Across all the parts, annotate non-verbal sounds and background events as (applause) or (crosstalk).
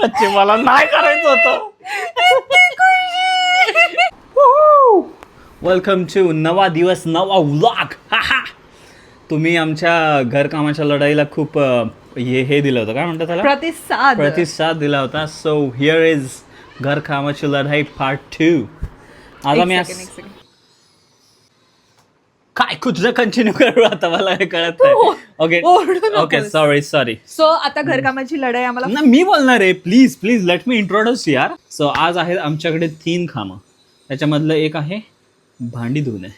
अच्छे मला नाही करायचं होतं. वेलकम टू नवा दिवस नवा व्लॉग तुम्ही आमच्या घरकामाच्या लढाईला खूप हे हे दिलं होतं. काय म्हणतात त्याला? प्रतिसाद. प्रतिसाद दिला होता. सो हिअर इज घरकामाची लढाई पार्ट टू आज आम्ही काय कुठलं कंटिन्यू करू आता मला हे कळत नाही. ओके ओरडू नकोस. ओके सॉरी सॉरी सो आता घरकामाची लढाई आम्हाला ना मी बोलणार आहे. Please please let me introduce यार. सो आज आहेत आमच्याकडे तीन कामं. त्याच्यामधलं एक आहे भांडी धुणे.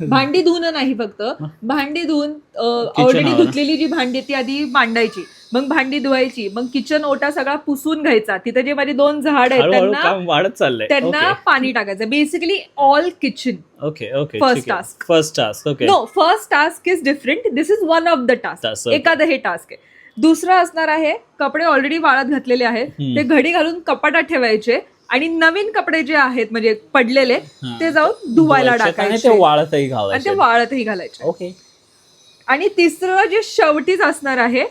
भांडी धुणं नाही फक्त. भांडी धुवून ऑलरेडी? धुतलेली जी भांडी ती आधी मांडायची. मग भांडी धुवायची मग किचन ओटा सगळा पुसून घ्यायचा. तिथे जे माझी दोन झाड आहेत त्यांना वाढत चाललंय. त्यांना पाणी टाकायचं. Basically all kitchen okay okay First task. First task okay no first task is different this is one of the task. एखादं हे टास्क आहे. दुसरं असणार आहे कपडे ऑलरेडी वाळत घातलेले आहेत. ते घडी घालून कपाटात ठेवायचे आणि नवीन कपडे जे आहेत म्हणजे पडलेले. ते जाऊन धुवायला टाकायचे. वाळतही घालायचे. वाळतही घालायचे. ओके आणि तिसरं जे शेवटीच असणार आहे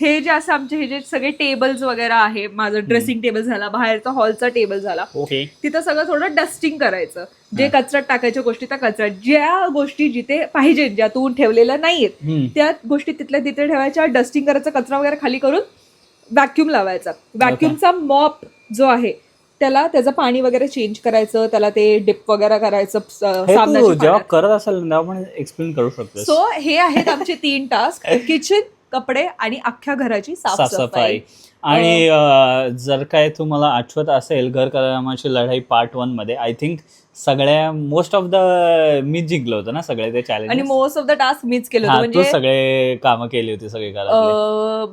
हे जे असं आमचे हे जे सगळे टेबल्स वगैरे आहे माझं ड्रेसिंग टेबल झाला बाहेरचा हॉलचा टेबल झाला. ओके तिथं सगळं थोडं डस्टिंग करायचं. जे कचऱ्यात टाकायच्या गोष्टी त्या कचऱ्यात. ज्या गोष्टी जिथे पाहिजेत ज्या तू ठेवलेल्या नाहीयेत त्या गोष्टी तिथल्या तिथे ठेवायच्या डस्टिंग करायचा कचरा वगैरे खाली करून व्हॅक्यूम लावायचा. व्हॅक्यूमचा मॉप जो आहे त्याला त्याचं पाणी वगैरे चेंज करायचं त्याला ते डिप वगैरे करायचं जेव्हा. करत असेल पण एक्सप्लेन करू शकतो सो हे आहेत आमचे तीन टास्क किचन (laughs) कपडे आणि अख्ख्या घराची साफसफाई. आणि अं, जर काय तुम्हाला आठवत असेल घर कामाची लढाई पार्ट वनमध्ये आय थिंक सगळ्या मोस्ट ऑफ द मी जिंकलो होतो ना सगळे ते आणि challenge most of the task मीच केलं होतं. म्हणजे सगळे कामं केली होती सगळे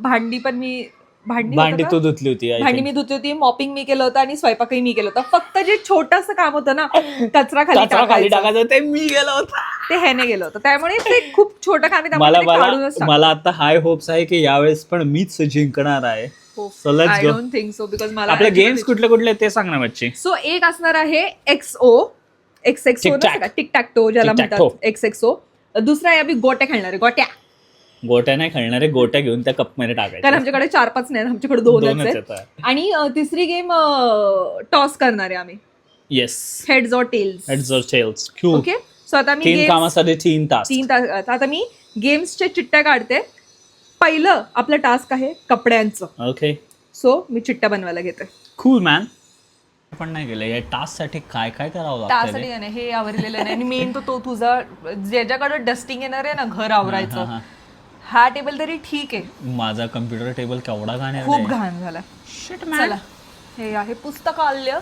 भांडी पण मी भांडी भांडी तू? धुतली होती I भांडी think. मी धुतली होती मॉपिंग मी केलं होतं आणि स्वयंपाकही मी केलं होतं. फक्त जे छोटस काम होतं ना कचरा खाली कचरा खाली टाकायचं, टाकायचं ते मी गेलो होतो. ते ह्याने गेलं होतं. त्यामुळे ते खूप छोटं काम आहे त्यामुळे मला ते मला काढूनच मला आता हाय होप्स आहे की यावेळेस पण मीच जिंकणार आहे. So let's go. बिकॉज मला आपले गेम्स कुठले कुठले आहेत ते सांग ना बच्ची. सो एक असणार आहे X O X X O Tic-tac. Tic tac toe ज्याला Tic-tac-toe. म्हणतात. एक्स एक्स ओ दुसरा आहे आम्ही गोट्या खेळणार आहे गोट्या. गोट्या नाही खेळणारे गोट्या घेऊन त्या कपमध्ये कारण आमच्याकडे चार पाच नाही आमच्याकडे दोनच दोनच आहेत. येतात. आणि अं, तिसरी गेम टॉस करणार आहे आम्ही. Yes heads or tails heads or tails Q okay so आता मी तीन games- कामासाठी तीन तास तीन तास आता मी गेम्सच्या चिट्ट्या काढते. पहिलं आपलं टास्क आहे कपड्यांचं. ओके सो मी चिट्ट्या बनवायला घेते. कूल मॅन पण नाही गेलं. या टास्कसाठी काय काय करावं लागतं हे आवरलेलं नाही. आणि मेन तो तो तुझा ज्याच्याकडे डस्टिंग येणार आहे ना घर हा, आवरायचं हा. हा टेबल तरी ठीक आहे. माझा कम्प्युटर टेबल केवढा घाण खूप घाण झाला. चला. हे आहे पुस्तकालय.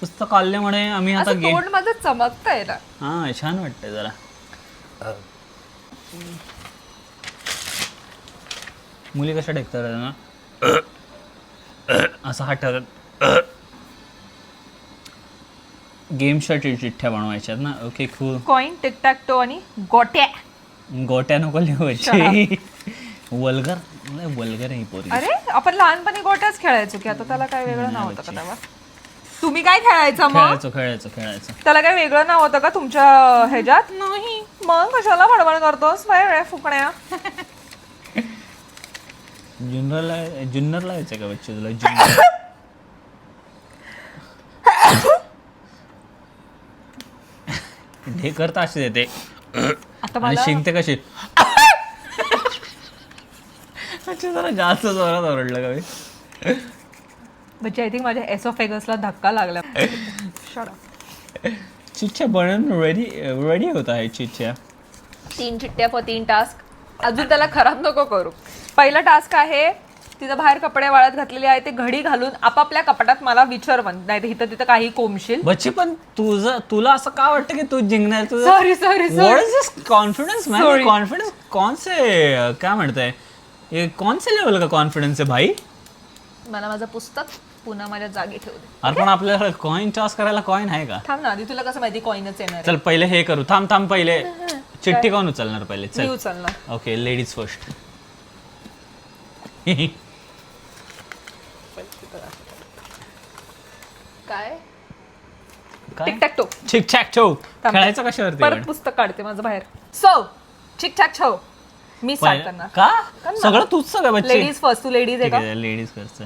पुस्तक आल्यामुळे आम्ही आता असं गेम तोंड माझं चमकतंय ना. हा छान वाटतंय जरा. मुली कशा टेकतात ना? असं हात ठरत गेमच्या चिठ्ठ्या बनवायच्यात ना? ओके खूल कॉइन टिकटॅक टो आणि गोट्या. गोट्या नको लिहायची (laughs) वल्गर नाही वल्गर आहे ही पोरी अरे आपण लहानपणी गोट्याच खेळायचो की आता त्याला काय वेगळं नाव होतं का तेव्हा? तुम्ही काय खेळायचं मग? खेळायचो खेळायचो खेळायचो. त्याला काय वेगळं नाव होतं का तुमच्या ह्याच्यात? नाही. मग कशाला बडबड करतोस? बाय रे फुकण्या. जुन्नरला जुन्नरला यायचं का बच्चे तुला? (laughs) जुन्नर. (coughs) हे करता असे देते आता आणि मला शिंकते कशी? अच्छा जरा जास्त जोरात ओरडलं का मी? म्हणजे आय थिंक माझ्या एसोफेगसला धक्का लागला. Shut up. चिठ्ठ्या बनवून रेडी रेडी होत आहे चिठ्ठ्या. तीन चिट्ट्या फॉर तीन टास्क अजून त्याला खराब नको करू. पहिला टास्क आहे तिथं बाहेर कपडे वाळत घातलेले आहे ते घडी घालून आपापल्या कपाटात मला विचारवन नाही तर इथं तिथं काही कोंबशील बच्ची पण तुझं तुला असं का वाटतं की तू जिंकणार? तुझं sorry sorry what is this confidence man Sorry. Confidence कौन से क्या म्हणताय? ये कौन से लेवल का कॉन्फिडेंस आहे भाई? मला माझं पुस्तक पुन्हा माझ्या जागी ठेवू दे. अरे पण आपल्याला कॉइन टॉस करायला कॉइन आहे का? थांब ना आधी तुला कसं माहिती कॉईनच येणार आहे? चल पहिले हे करू. थांब थांब पहिले. (laughs) चिठ्ठी कोण उचलणार पहिले? मी चल उचलणार. ओके लेडीज फर्स्ट काय? Tic tac. टो छिक छॅक छो थांब. खेळायचं कशावरती परत पुस्तक काढते माझं बाहेर. सो ठीक ठाक छो मी स्टार्ट करणार. का? सगळं तूच सगळं बच्चे. लेडीज फर्स्ट तू लेडीज आहे का? लेडीज फर्स्ट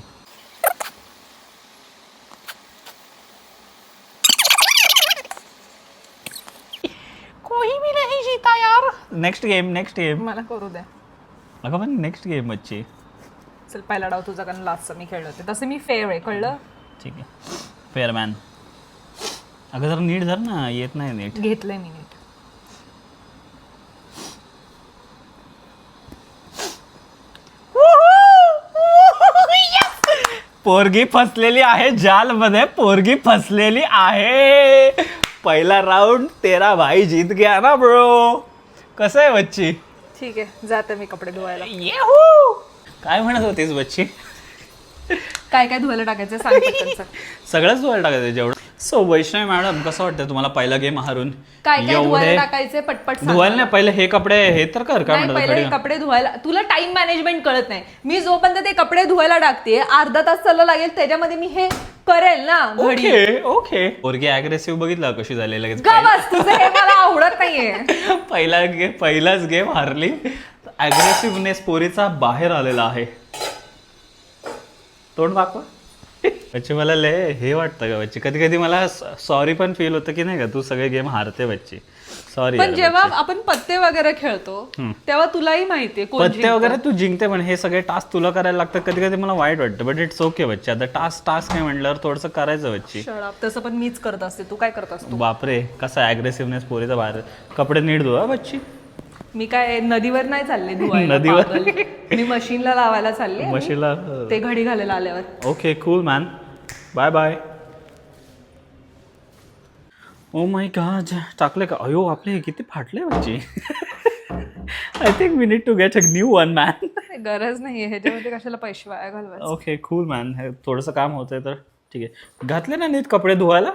कोई भी नाही जीता यार. नेक्स्ट गेम नेक्स्ट गेम मला करू द्या अगं पण नेक्स्ट गेम बच्चे. चल पहिला डाव तुझा कारण लास्टचा मी खेळलो होते. तसं मी फेअर आहे कळलं? ठीक आहे. फेअरमॅन अगं जर नीट धर ना येत नाही नीट. घेतलंय मी नीट. पोरगी फसलेली आहे जाल मध्ये पोरगी फसलेली आहे. पहिला राऊंड तेरा भाई जीत गया ना ब्रो कसं आहे बच्ची? ठीक आहे जाते मी कपडे धुवायला. येहू! काय म्हणत होतीस बच्ची? काय काय धुवायला टाकायचं सांग पटकन (laughs) सांग. सगळंच धुवायला टाकायचं जेवढं. सो वैष्णवी मॅडम कसं वाटतं तुम्हाला पहिला गेम हारून? काय काय धुवायला एवढे टाकायचे? पटपट सांग. धुवायला नाही पहिले हे कपडे हे तर कर काय नाही म्हणतात पहिले घडी? कपडे धुवायला तुला टाइम मॅनेजमेंट कळत नाही. मी जोपर्यंत ते कपडे धुवायला टाकते अर्धा तास चालला लागेल त्याच्यामध्ये मी हे करेल ना घडी. Okay okay. पोरगी अग्रेसिव्ह बघितलं कशी झाली लगेच. तुझं हे मला आवडत नाहीये. (laughs) पहिला गे पहिलाच गेम हारली. अग्रेसिव्हनेस पोरीचा बाहेर आलेला आहे. तोंड दाखवा बच्ची मला लय हे वाटतं का बच्ची. कधी कधी मला सॉरी पण फील होतं की नाही का तू सगळे गेम हारते बच्ची. सॉरी पण जेव्हा आपण पत्ते वगैरे खेळतो तेव्हा तुलाही माहितीये कोण पत्ते वगैरे तू जिंकते पण हे सगळे टास्क तुला करायला लागतं कधी कधी मला वाईट वाटतं बट इट्स ओके बच्ची. आता टास्क टास्क नाही म्हटल्यावर थोडंसं करायचं बच्ची. तसं पण मीच करत असते. तू काय करत असतो? बापरे कसा अग्रेसिव्हनेस पोरीचा बाहेर. कपडे नीट धुवा बच्ची. मी काय नदीवर नाही चालले धुवायला नदीवर? पागल. मी मशीनला लावायला चालले आणि मशीला ते घडी घालायला आल्यावर. Okay cool man bye bye oh my god टाकले का? अयो आपले हे किती फाटले माझी I think we need to get a new one man गरज नाहीये ह्याच्यामध्ये कशाला पैसे वाया घालवायचे? ओके कूल मॅन हे थोडंसं काम होतंय तर. ठीक आहे. घातले ना नीट कपडे धुवायला?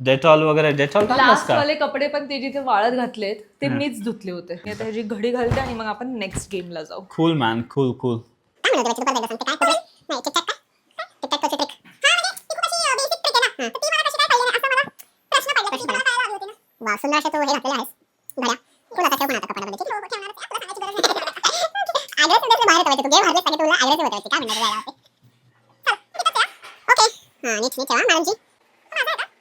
डेटॉल वगैरे डेटॉल टाकलास लास्ट का? वाले कपडे पण ते जिथे वाळत घातलेत ते मीच धुतले होते. मी आता ह्याची घडी घालते आणि मग आपण नेक्स्ट गेमला जाऊ. कूल मॅन सुंदर तू हे घातलेले आहेस तुला पण आता बाहेर ठेवायचे तू. गेम तुला ओके हां नीट नीट ठेवा मॅडमजी येस जे बबडी वाटतं सकाळी सकाळी येस ते तुम्ही प्लीज मागे ठेवून द्या बॅडमिंटनला नाही. लावणार ओके कपाटात ठेवा मग काय प्रॉब्लेम नाही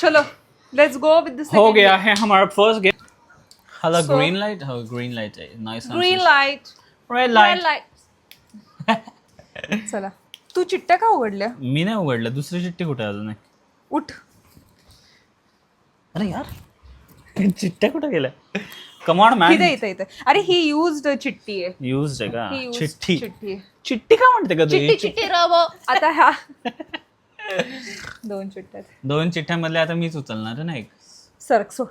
चलो लेट्स गो विथ द हो गया है हमारा फर्स्ट गेम हला So- ग्रीन लाइट हो ग्रीन लाइट आहे nice green light red red light light चला. तू चिट्ट्या का उघडल्या? मी नाही उघडलं. दुसरी चिठ्ठी कुठे आहे अजून एक? उठ. अरे यार चिठ्ठ्या कुठे गेल्या? कमॉन मॅन इथे इथे इथे. अरे ही युज्ड चिट्टी आहे. यूज आहे का? ही used चिठ्ठी. चिट्टी आहे. चिठ्ठी का म्हणते का चिट्टी तुम्ही चिट्टी रव. आता ह्या (laughs) दोन चिट्ट्या आहेत. दोन चिठ्ठ्यामधले आता मीच उचलणार आहे ना एक? सरक सोड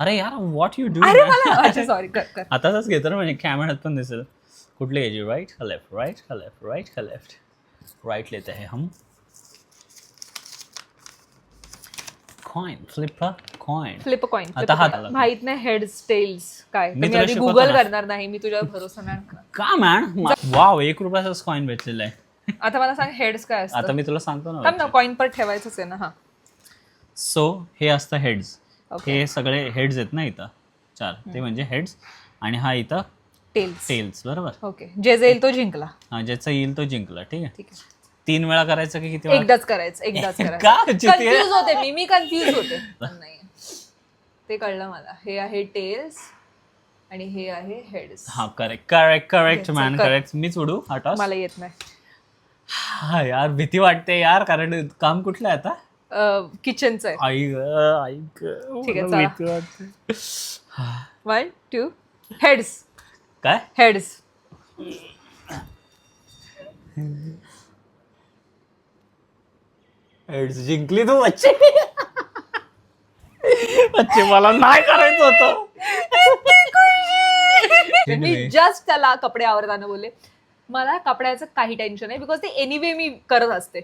अरे यार व्हॉट यू डू अरे मला अच्छा (laughs) सॉरी कर कर. आताच घेतो ना म्हणजे कॅमेऱ्यात पण दिसेल. कुठले घ्यायची राईट का लेफ्ट राईट का लेफ्ट राईट का लेफ्ट राईट लेते हैं हम. Coin flip coin flip coin आता हात आला. माहीत नाही हेड्स टेल्स काय. मी मी तुला आधी शिकवतो गुगल ना. करणार नाही मी तुझ्यावर भरोसा नाही. का मॅन वाव एक रुपयाचाच कॉइन भेटलेला आहे. (laughs) आता मला सांग हेड्स काय असतं? आता मी तुला सांगतो थांब ना ना कॉइन पर ठेवायचंच आहे ना हा. सो हे असतं हेड्स Okay. हे सगळे हेड्स आहेत ना इथं. चार. ते म्हणजे हेड्स आणि हा इथं टेल्स टेल्स बरोबर? ओके जे जाईल तो जिंकला. हा ज्याचा येईल तो जिंकला ठीक आहे? ठीक आहे. तीन वेळा करायचं की किती वेळा? एकदाच करायचं एकदाच (laughs) का? करायचं. जिथे- कन्फ्युज होते मी मी कन्फ्युज होते. (laughs) नाही. ते कळलं मला. हे आहे टेल्स आणि हे आहे हेड्स हा correct correct correct Yes, man correct. Correct मीच उडू हा मला येत नाही. हा यार भीती वाटते यार कारण काम कुठलं आहे आता? किचनचं आहे. आई ग आई ग ठीक आहे, मला चला. भीती वाटते. वन टू हेड्स काय? हेड्स एड्स जिंकली तू बच्चे. बच्चे मला नाही करायचं होतं. मी जस्ट त्याला कपडे आवडताना बोलले. मला कपड्याचं काही टेन्शन नाही बिकॉज ते एनिवे मी करत असते.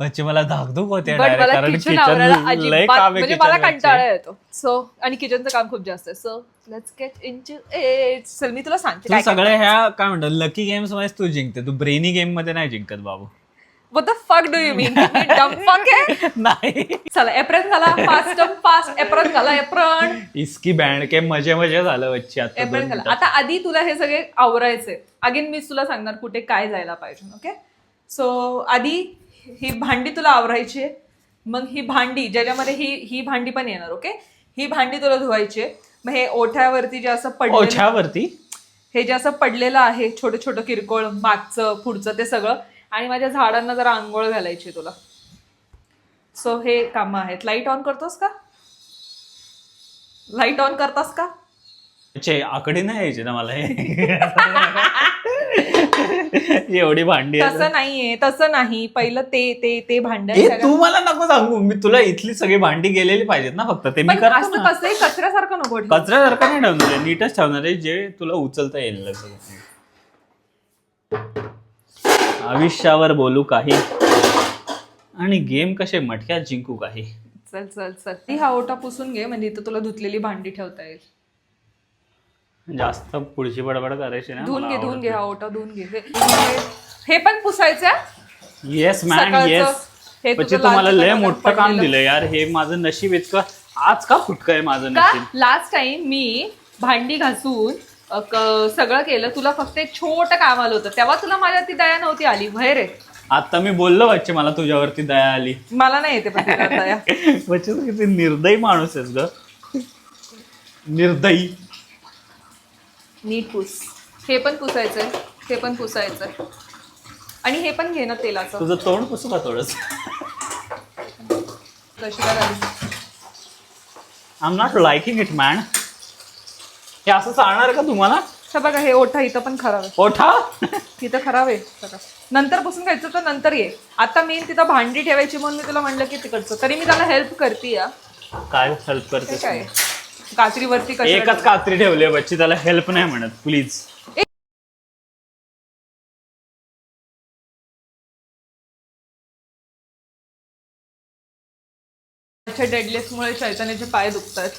बच्चे मला धाकधूक होते बट मला कारण किचन आवडायला अजिबात म्हणजे मला. कंटाळा येतो. सो आणि किचनचं काम खूप जास्त आहे. So let's get in a चल मी तुला सांगते तू काय काय सगळे ह्या काय म्हणतात लकी गेम्समध्ये तू जिंकते. तू ब्रेनी गेममध्ये नाही जिंकत बाबू. What the fuck do you mean? डम (laughs) fuck नाही चला एप्रिल घाला. फास्ट फास्ट एप्रिल घाला एप्रिल इसकी बँड के मजे मजे झालं बच्ची आता घाला. मिनिटात. आता आधी तुला हे सगळे आवरायचे अगेन मी तुला सांगणार कुठे काय जायला पाहिजे ओके सो आधी ही भांडी तुला आवरायची आहे. मग ही भांडी ज्याच्यामध्ये ही ही भांडी पण येणार ओके ही भांडी तुला धुवायची आहे. मग हे ओठ्यावरती जे असं पडलं ओछ्यावरती हे जे असं पडलेलं आहे छोटं छोटं किरकोळ मागचं पुढचं ते सगळं आणि माझ्या झाडांना जरा आंघोळ घालायची तुला. सो हे कामं आहेत. लाइट ऑन करतोस का? लाइट ऑन करतास का? चे आकडे नाही यायचे ना मला हे. एवढी भांडी आहेत. तसं नाहीये तसं नाही. पहिलं ते ते ते भांड ए, तू मला नको सांगू. मी तुला इथली सगळी भांडी गेलेली पाहिजेत ना फक्त. ते मी पण करतो असं ना. कसंही कचऱ्यासारखं नको ठेवू. कचऱ्यासारखं नाही ठेवणार. आहे नीटच ठेवणार आहे. जे तुला उचलता येईल लगेच. आयुष्यावर बोलू काही. आणि गेम कसे मटक्यात जिंकू काही. चल चल चल. ती हा ओटा पुसून घे म्हणजे इथं तुला धुतलेली भांडी ठेवता येईल. जास्त पुढची बडबड करायची ना धुवून घे धुवून घे हा ओटा धुवून घे. हे- हे पण पुसायचं येस मॅन सकाळचं. येस हे तुम्हाला लाल लय तिखट मोठं काम पडलेलं. दिलं यार हे माझं नशीब इतकं आज का फुटकं आहे माझं का? नशीब? लास्ट टाइम मी भांडी घासून सगळं केलं. तुला फक्त एक छोटं काम आलं होतं. तेव्हा तुला माझ्यावरती दया नव्हती आली. भय रे. आता मी बोललो बच्चे मला तुझ्यावरती दया आली. मला नाही येते पण दया. (laughs) बच्चे तू किती निर्दयी माणूस आहेस ग. निर्दयी. नीट पुस. हे पण पुसायचंय. हे पण पुसायचंय. आणि हे पण घे ना तेलाचं. तुझं तोंड पुसू का थोडस? कशी काय? I am not liking it man हे असं चालणार का तुम्हाला? हे बघा हे ओठा इथं पण खराब आहे. ओठा? (laughs) तिथं खराब आहे. सगळं नंतर पुसून घ्यायचं तर नंतर ये. आता मी तिथं भांडी ठेवायची म्हणून मी तुला म्हणलं की तिकडचं. तरी मी त्याला हेल्प करते या. काय हेल्प करते काय कात्रीवरती एकच कात्री ठेवली बच्ची त्याला हेल्प नाही म्हणत प्लीज डेडलिफ्ट मुळे शैतानाचे पाय दुखतात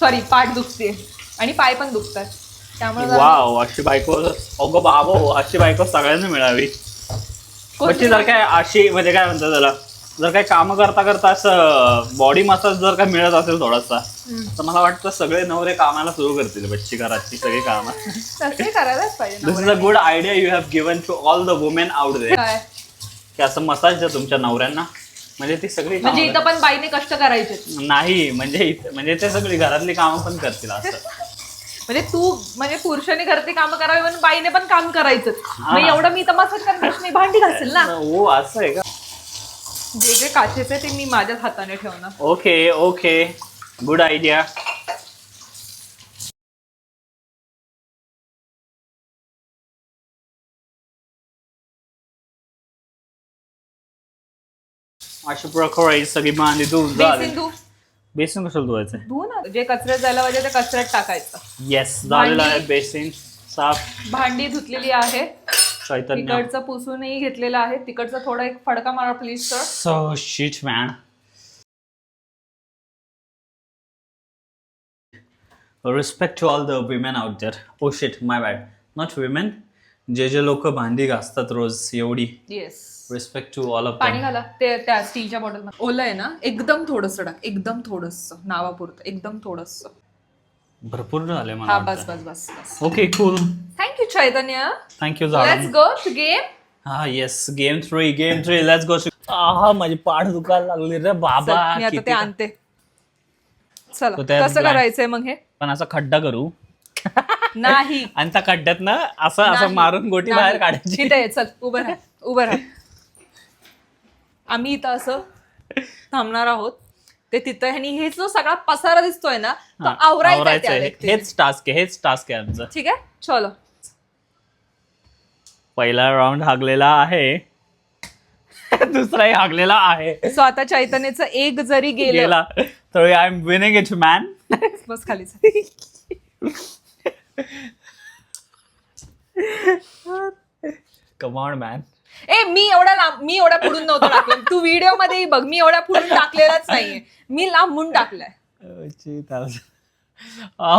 सॉरी पाठ दुखते आणि पाय पण दुखतात. त्यामुळे वाव अशी बायको अगं बाबो अशी बायको सगळ्यांना मिळावी. बच्ची जर काय अशी म्हणजे काय म्हणतात त्याला? जर काय काम करता करता असं बॉडी मसाज जर काय मिळत असेल थोडासा. तर मला वाटतं सगळे नवरे कामाला सुरू करतील बच्ची घराची सगळी कामं. तसे करायलाच पाहिजे this is a. Good idea you have given to all the women out दे काय? की असं मसाज द्या तुमच्या नवऱ्यांना. म्हणजे ती सगळी म्हणजे इथं पण बाईने कष्ट करायचे. नाही म्हणजे इथं- म्हणजे ते सगळी घरातली कामं पण करतील असं. म्हणजे तू म्हणजे पुरुषाने घरचे काम करावे म्हणून बाईने पण काम करायचं. हा. मग एवढं मी तर मसाज करणार नाही भांडी घासेल ना. ओ असं आहे का? जे जे काचेचे ते मी माझ्याच हाताने ठेवणार. Okay okay. गुड आयडिया अशा प्रकारे ही सगळी भांडी धुवून झाली. बेसिन धू बेसन कशाला धुवायचं ना जे कचऱ्यात जायला पाहिजे ते कचऱ्यात टाकायचं येस झालेलं आहे भांडी. बेसिन साफ भांडी धुतलेली आहे चैतन्य तिकडचं पुसूनही घेतलेलं आहे तिकडचा थोडा एक फडका मारा please sir So shit, man. Respect to all the women out there. Oh shit, my bad. Not women. जे जे लोक भांडी घासतात रोज एवढी yes respect to all of पाणी घाला ते त्या स्टीलच्या बॉटल ओलं आहे ना एकदम थोडस टाक एकदम थोडस नावापुरतं एकदम थोडस. भरपूर झाले हा मला बस बस बस बस. Okay cool thank you Chaitanya. Thank you let's झालं गो टू गेम हा yes game three game three let's go हा माझी पाठ दुखायला लागली रे बाबा मी आता किती ते आणते. चला तो त्यात कसं करायचंय मग हे? पण असा खड्डा करू. (laughs) नाही. (laughs) आणि त्या खड्ड्यात ना असं असं. मारून गोटी. बाहेर काढायची. चल. उभं राहा. उभं राहा. आम्ही इथं असं थांबणार आहोत. ते तिथं आणि हे जो सगळा पसारा दिसतोय ना तो हा, आवरायचा आहे. हेच टास्क आहे हेच टास्क आहे आमचं. ठीक आहे? चलो. पहिला राऊंड हागलेला आहे. दुसराही हागलेला आहे. सो आता चैतन्याचं एक जरी गेलं गेला. तर I am winning it man बस खालीच (laughs) कमॉन मॅन ए मी एवढा लांब मी एवढा पुढून नव्हतं टाकलं. तू व्हिडिओमध्ये बघ मी एवढा पुढून टाकलेलाच नाहीये. मी लांबून टाकलाय.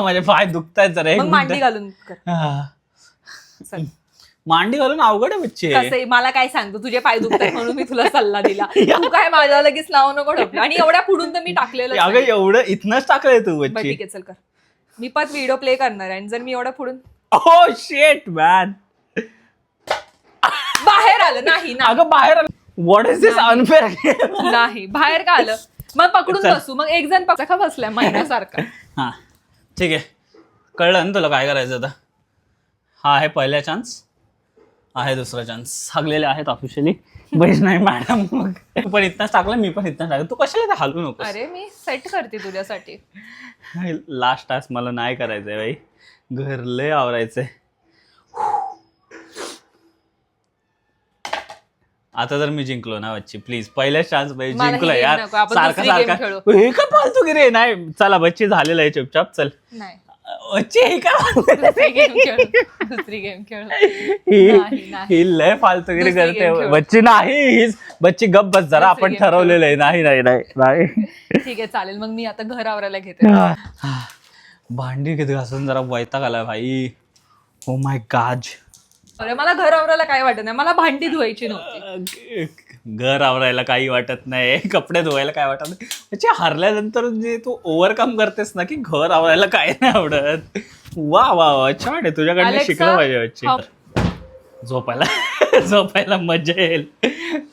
माझे पाय दुखतायत जरा एक मग मांडी मिनिट घालून कर. हा. चल. मांडी घालून अवघड आहे बच्चे. मला काय सांगतो तुझे पाय दुखतात म्हणून मी तुला सल्ला दिला. (laughs) तू काय माझ्या लगेच नाव नको आणि एवढ्या पुढून तर मी टाकलेलं अगं एवढं इथनच टाकलंय तू बच्ची. ठीक आहे चल कर. मी पण व्हिडिओ प्ले करणार आहे आणि जर मी एवढ्या पुढून ओ शेट मॅन बाहेर आलं. नाही ना अगं बाहेर व्हॉट इज दिस अनफेअर नाही. बाहेर का आलं? मग पकडून चल. बसू. मग एक जण पकडा का बसलाय महिन्यासारखा? (laughs) हा. ठीक आहे. कळलं ना तुला काय करायचं आता? हा आहे पहिला चान्स आहे दुसरा चान्स सांगलेले आहेत ऑफिशियली बहीच नाही मॅडम मग. तू पण इथनच टाकलं मी पण इथनच टाकलं. तू कशाला ते हलवू नको अरे मी सेट करते तुझ्यासाठी. लास्ट टास्क मला नाही करायचंय बाई. घर लय आवरायचंय. आता तर मी जिंकलो ना बच्ची. प्लीज पहिल्याच चान्स बाई मला जिंकलो यार. नको, आपण सारखा दुसरी game सारखा. खेळू. हे काय फालतू गिरे? नाही चला बच्ची झालेलं आहे चुपचाप चल. नाही. बच्ची हे (laughs) दुसरी गेम खेळू. दुसरी गेम खेळू. (laughs) ही नाही, नाही. ही लय फालतूगिरी दुसरी करते. game खेळू. बच्ची नाही हीच बच्ची गप बस जरा दुसरी आपण game ठरवलेलं आहे. नाही नाही नाही नाही. ठीक आहे चालेल. मग मी आता घर आवरायला घेते. भांडी किती घासून जरा वैताग आला भाई. ओ माय गाज अरे मला घर आवरायला काय वाटत नाही. मला भांडी धुवायची नव्हती. घर आवरायला काही वाटत नाही (laughs) कपडे धुवायला काय वाटत नाही. म्हणजे हरल्यानंतर जे तू ओव्हरकम करतेस ना की घर आवरायला काय नाही आवडत. वा वा वा छान आहे. तुझ्याकडनं Alexa, शिकलं पाहिजे बच्ची. हो. झोपायला (laughs) झोपायला मजा येईल.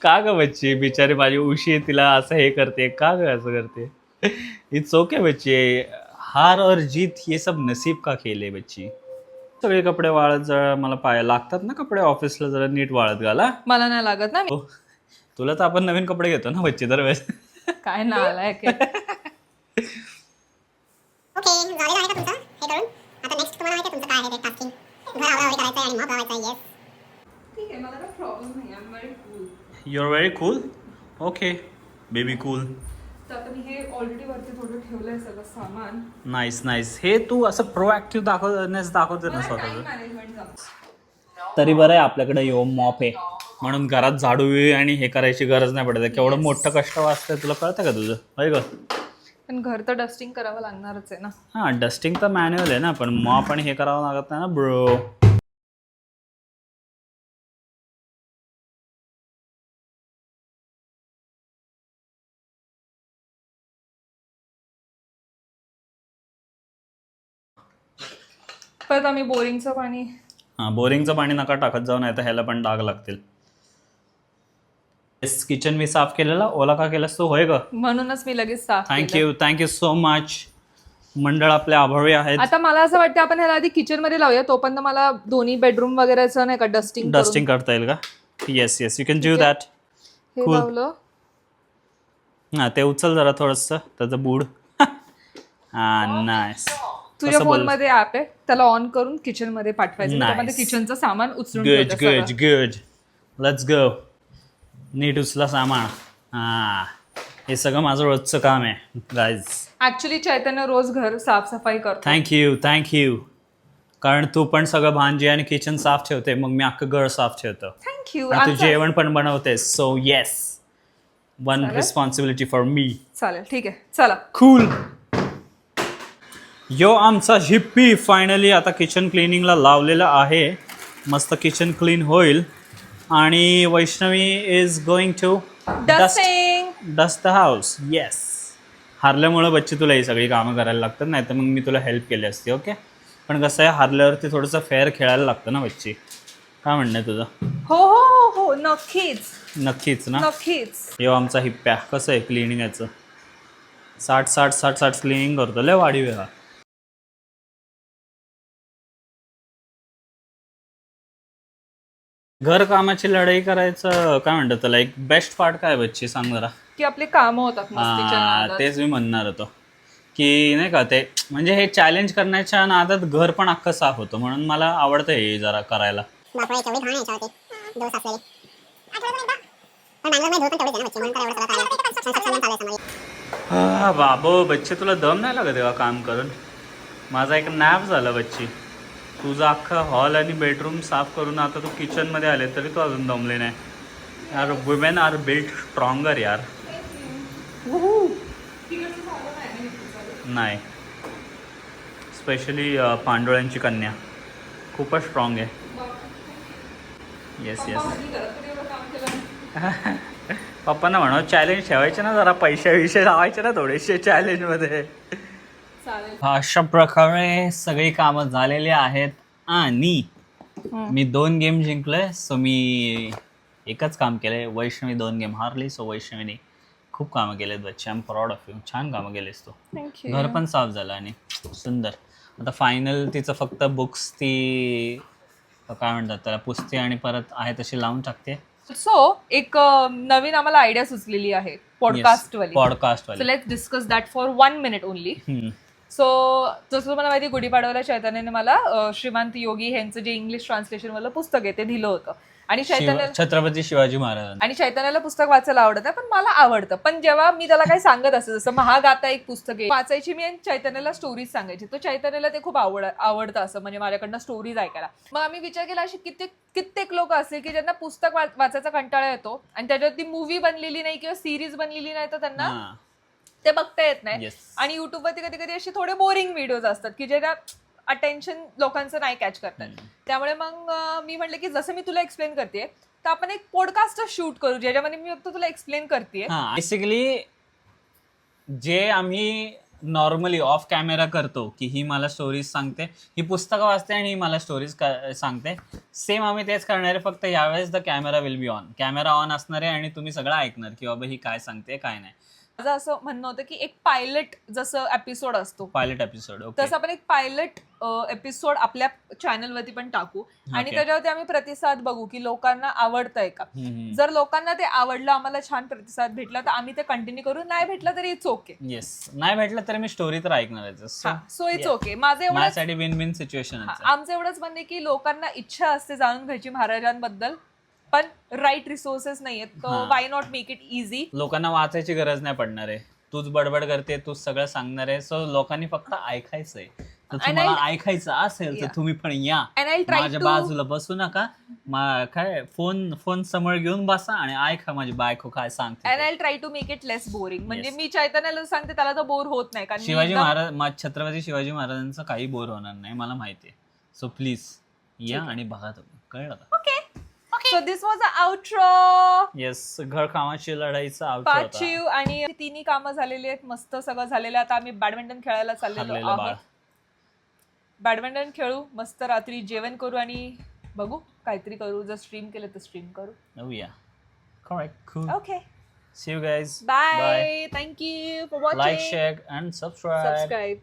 का ग बच्ची? बिचारी माझी उशी तिला असं हे करते. का ग असं करते? इट्स ओके बच्ची. हार और जीत ये सब नसीब का खेल आहे बच्ची? सगळे कपडे वाळत जरा मला पाय लागतात ना कपडे? ऑफिसला जरा नीट वाळत घाला. मला नाही लागत ना. हो. तुला तर आपण नवीन कपडे घेतो ना बच्ची दरवेळेस. काय ना आलाय ओके झालेलं आहे का तुमचं? हे करून. आता नेक्स्ट तुम्हाला माहिती आहे तुमचं काय आहे ते टास्किंग घर आवरावरी करायचं आणि मग लावायचं येस ठीक आहे मला काही प्रॉब्लेम नाही I very cool your very cool okay baby cool हे नाईस नाईस हे तू असं प्रोॲक्टिव्ह दाखवण्यास दाखवते ना स्वतःचं? जमतं. तरी बरं आहे आपल्याकडे यो मॉप आहे. म्हणून घरात झाडू आणि हे करायची गरज नाही पडत. केवढं मोठं कष्ट वाचतंय तुला कळतं का तुझं? होय ग? पण घर तर डस्टिंग करावं लागणारच आहे ना. हां डस्टिंग तर मॅन्युअल आहे ना पण मॉप आणि हे करावं लागत नाही ना ब्रो परत आम्ही बोरिंगचं पाणी हां बोरिंगचं पाणी नका टाकत जाऊ नाही तर ह्याला पण डाग लागतील. येस किचन मी साफ केलेला ओला का केलास तू होय ग म्हणूनच मी लगेच साफ केलं. थँक्यू थँक्यू सो मच मंडळ आपले आभारी आहेत. आता मला असं वाटतं आपण ह्याला आधी किचनमध्ये लावूया तोपर्यंत मला दोन्ही बेडरूम वगैरेचं नाही का डस्टिंग डस्टिंग करता येईल का? Yes yes you can do that हे cool. लावलं. हां ते उचल जरा थोडंसं त्याचं बूड. (laughs) हां नाईस तुझ्या कसं फोनमध्ये ऍप आहे त्याला ऑन करून किचनमध्ये पाठवायचं. मी Nice. त्यामध्ये किचनचं सामान उचलून गुड ठेवते गुड गुड लेट्स गो नीट उचला सामान. हां. हे सगळं माझं रोजचं काम आहे गाईज ऍक्च्युली चैतन्य रोज घर साफसफाई करतो. थँक्यू थँक्यू कारण तू पण सगळं भांजी आणि किचन साफ ठेवते मग मी अख्खं घर साफ ठेवतो. थँक्यू आणि तू जेवण पण बनवतेस सो येस वन चालेल. रिस्पॉन्सिबिलिटी फॉर मी चालेल ठीक आहे. चला. कूल यो आमचा हिप्पी फायनली आता किचन क्लिनिंगला लावलेला आहे. मस्त किचन क्लीन होईल. आणि Vaishnavi is going to dust dusting dust the house yes हारल्यामुळं बच्ची तुला ही सगळी कामं करायला लागतात नाही तर मग मी तुला हेल्प केली असती ओके पण कसं आहे हारल्यावरती थोडंसं फेअर खेळायला लागतं ना बच्ची. काय म्हणणं आहे तुझं? हो हो हो हो नक्कीच. नक्कीच ना? नक्कीच. यो आमचा हिप्प्या कसं आहे क्लिनिंग याचं? साठ साठ साठ साठ क्लिनिंग करतो लय वाढीव आहे हा. घर कामाची लढाई करायचं काय म्हणतात त्याला एक बेस्ट पार्ट काय बच्ची सांग जरा. की आपली कामं होतात मस्तीच्या हा नादात. तेच मी म्हणणार होतो. की नाही का ते म्हणजे हे चॅलेंज करण्याच्या नादात घर पण अख्खं साफ होतं म्हणून मला आवडतं हे जरा करायला. बापरे केवढी घाण आहे याच्यावरती. दोस असलेली. पण बँगलोरमध्ये धूळ पण तेवढीच आहे ना बच्ची म्हणून तर एवढं सगळं करायला construction चालू आहे समोर. हा बाबो बच्चे तुला दम नाही लागत तेव्हा काम करून? माझा एक नॅप झाला बच्ची. तुझा अख्खा हॉल आणि बेडरूम साफ करून आता तू किचनमध्ये आले तरी तू अजून दमले नाही. यार वुमेन आर बिल्ट स्ट्रॉंगर यार. नाही. स्पेशली पांडुळ्यांची कन्या. खूपच स्ट्रॉंग आहे. येस येस (laughs) पप्पांना म्हणा चॅलेंज ठेवायचे ना जरा पैसे विषय लावायचे ना थोडेसे चॅलेंजमध्ये. चालेल. अशा प्रकारे सगळी कामं झालेली आहेत. आणि मी दोन गेम जिंकलोय सो मी एकच काम केलंय. वैष्णवी दोन गेम हारली सो वैष्णवीने खूप कामं केलेत बच्चे. I am proud of you छान कामं केलेस तू. थँक्यू घर पण साफ झालं आणि सुंदर. आता फायनल तिचं फक्त बुक्स ती काय म्हणतात त्याला पुसते आणि परत आहे तशी लावून टाकते. सो एक अ, नवीन आम्हाला आयडिया सुचलेली आहे पॉडकास्ट वाली. पॉडकास्ट सो वाली let's discuss that for one minute only hmm. So जसं तुम्हाला माहिती आहे, गुढीपाडव्याला चैतन्याने मला अ, श्रीमंत योगी यांचं जे इंग्लिश ट्रान्सलेशन वालं पुस्तक आहे ते दिलं होतं. आणि चैतन्य शिव- छत्रपती शिवाजी महाराज आणि चैतन्याला पुस्तक वाचायला आवडत पण मला आवडतं. पण जेव्हा मी त्याला काही सांगत असते जसं महागाता एक पुस्तक आहे वाचायची मी आणि चैतन्याला स्टोरीज सांगायची. तो चैतन्याला ते खूप आवड आवडतं असं म्हणजे माझ्याकडनं स्टोरीज ऐकायला. मग आम्ही विचार केला अशी कित्येक कित्येक लोक असतील की ज्यांना पुस्तक वा- वाचायचा कंटाळा येतो आणि त्याच्यावरती मूवी बनलेली नाही किंवा सिरीज बनलेली नाही तर त्यांना ते बघता येत नाही. Yes. आणि युट्यूबवरती कधी कधी असे थोडे बोरिंग व्हिडिओज असतात की जे अटेन्शन लोकांचं नाही कॅच करतात त्यामुळे मग अं, मी म्हटलं की जसं मी तुला एक्सप्लेन करते तर आपण एक पॉडकास्ट शूट करू ज्याच्यामध्ये मी फक्त तुला एक्सप्लेन करते हा बेसिकली जे आम्ही नॉर्मली ऑफ कॅमेरा करतो की ही मला स्टोरीज सांगते ही पुस्तकं वाचते आणि ही मला स्टोरीज सांगते सेम आम्ही तेच करणार आहे फक्त यावेळेस the camera will be on camera on असणार आहे आणि तुम्ही सगळं ऐकणार की बाबा ही काय सांगते काय नाही. माझं असं म्हणणं होतं की एक पायलट जसं एपिसोड असतो. पायलट एपिसोड तसं आपण एक पायलट एपिसोड आपल्या चॅनलवरती पण टाकू. आणि. त्याच्यावरती आम्ही प्रतिसाद बघू की लोकांना आवडतंय का. जर लोकांना ते आवडलं आम्हाला छान प्रतिसाद भेटला तर आम्ही ते कंटिन्यू करू. नाही भेटलं तरी इट्स ओके येस नाही भेटलं तर मी स्टोरी तर ऐकणारच So, सो इट्स. ओके माझं माझ्यासाठी विन विन सिच्युएशन आमचं एवढंच म्हणणं की लोकांना इच्छा असते जाणून घ्यायची महाराजांबद्दल. पण राईट रिसोर्सेस नाहीयेत. हा. Why not make it easy लोकांना वाचायची गरज नाही पडणार आहे. तूच बडबड करते तूच सगळं सांगणार आहे. सो लोकांनी फक्त ऐकायचंय. तर And तुम्हाला ऐकायचं असेल तर Yeah. तुम्ही पण या. अँड आय ट्राय माझ्या टू बाजूला बसू नका. मा- काय फोन फोन समोर घेऊन बसा आणि ऐका माझी बायको काय अँड सांगते I try to make it less boring म्हणजे Yes. मी चैतन्याला सांगते त्याला तर बोर होत नाही. कारण मी शिवाजी एकदम- महाराज मा- छत्रपती शिवाजी महाराजांचं काही बोर होणार नाही मला माहिती आहे. सो प्लीज या आणि बघा तुम्ही. कळलं का? So this was a outro yes घर कामाची लढाईचा पाचीव आणि तिन्ही कामं झालेली आहेत. मस्त सगळं झालेलं आहे. आता आम्ही बॅडमिंटन खेळायला चाललेलो हरलेलं बाळ. आहोत बॅडमिंटन खेळू मस्त रात्री जेवण करू आणि बघू काहीतरी करू. जर स्ट्रीम केलं तर स्ट्रीम करू. Oh yeah. Correct. Cool. Okay See you guys. Bye thank you for Like, watching share, and subscribe. Subscribe